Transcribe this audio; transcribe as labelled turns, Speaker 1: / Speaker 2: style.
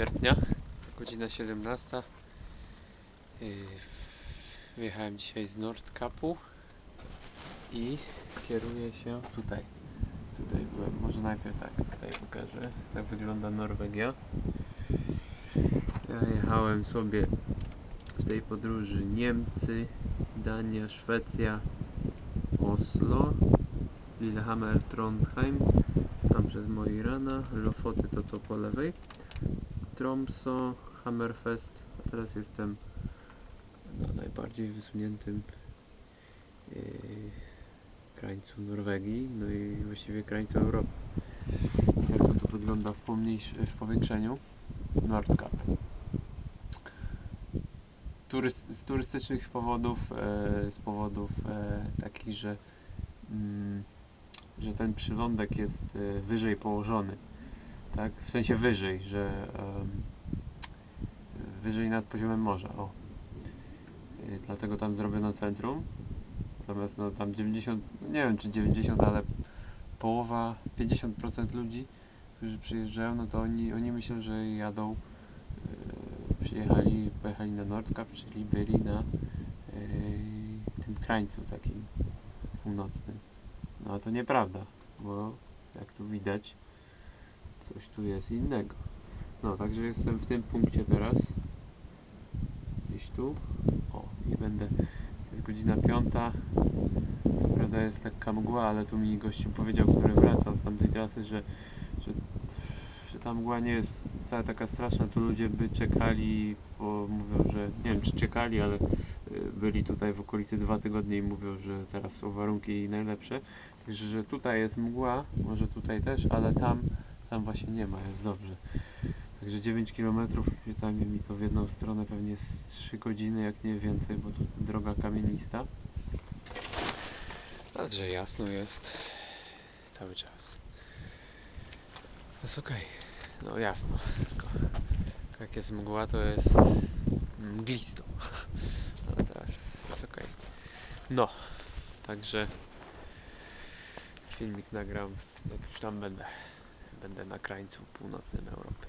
Speaker 1: sierpnia, godzina 17. Yy, Wyjechałem dzisiaj z Nordkapu i kieruję się tutaj. Tutaj byłem. Może najpierw tak, tutaj pokażę. Tak wygląda Norwegia. Ja jechałem sobie w tej podróży Niemcy, Dania, Szwecja, Oslo, Lillehammer, Trondheim, tam przez Moirana, Lofoty to co po lewej, Tromso, Hammerfest, a teraz jestem na najbardziej wysuniętym yy, krańcu Norwegii, no i właściwie krańcu Europy. Jak to wygląda w, w powiększeniu? Nordkap. Turys- z turystycznych powodów, e, z powodów e, takich, że, mm, że ten przylądek jest e, wyżej położony, tak? W sensie wyżej, że wyżej nad poziomem morza, o. E, Dlatego tam zrobiono centrum. Natomiast no tam 90, no nie wiem czy 90, ale połowa, 50% ludzi, którzy przyjeżdżają, no to oni, oni myślą, że jadą e, przyjechali, pojechali na Nordkap, czyli byli na e, tym krańcu takim północnym. No a to nieprawda, bo jak tu widać, coś tu jest innego. No, także jestem w tym punkcie teraz. Gdzieś tu. O, i będę. Jest godzina piąta. Prawda jest lekka mgła, ale tu mi gościu powiedział, który wraca z tamtej trasy, że, że, że ta mgła nie jest wcale taka straszna. Tu ludzie by czekali, bo mówią, że nie wiem czy czekali, ale y, byli tutaj w okolicy dwa tygodnie i mówią, że teraz są warunki najlepsze. Także, że tutaj jest mgła, może tutaj też, ale tam, tam właśnie nie ma, jest dobrze. Także 9 km zajmie mi to w jedną stronę pewnie z 3 godziny, jak nie więcej, bo tu droga kamienista. Także jasno jest cały czas. Jest okej. No jasno. Tylko jak jest mgła, to jest mglisto. Ale teraz jest okej. No, także filmik nagram, jak już tam będę. Będę na krańcu północnym Europy.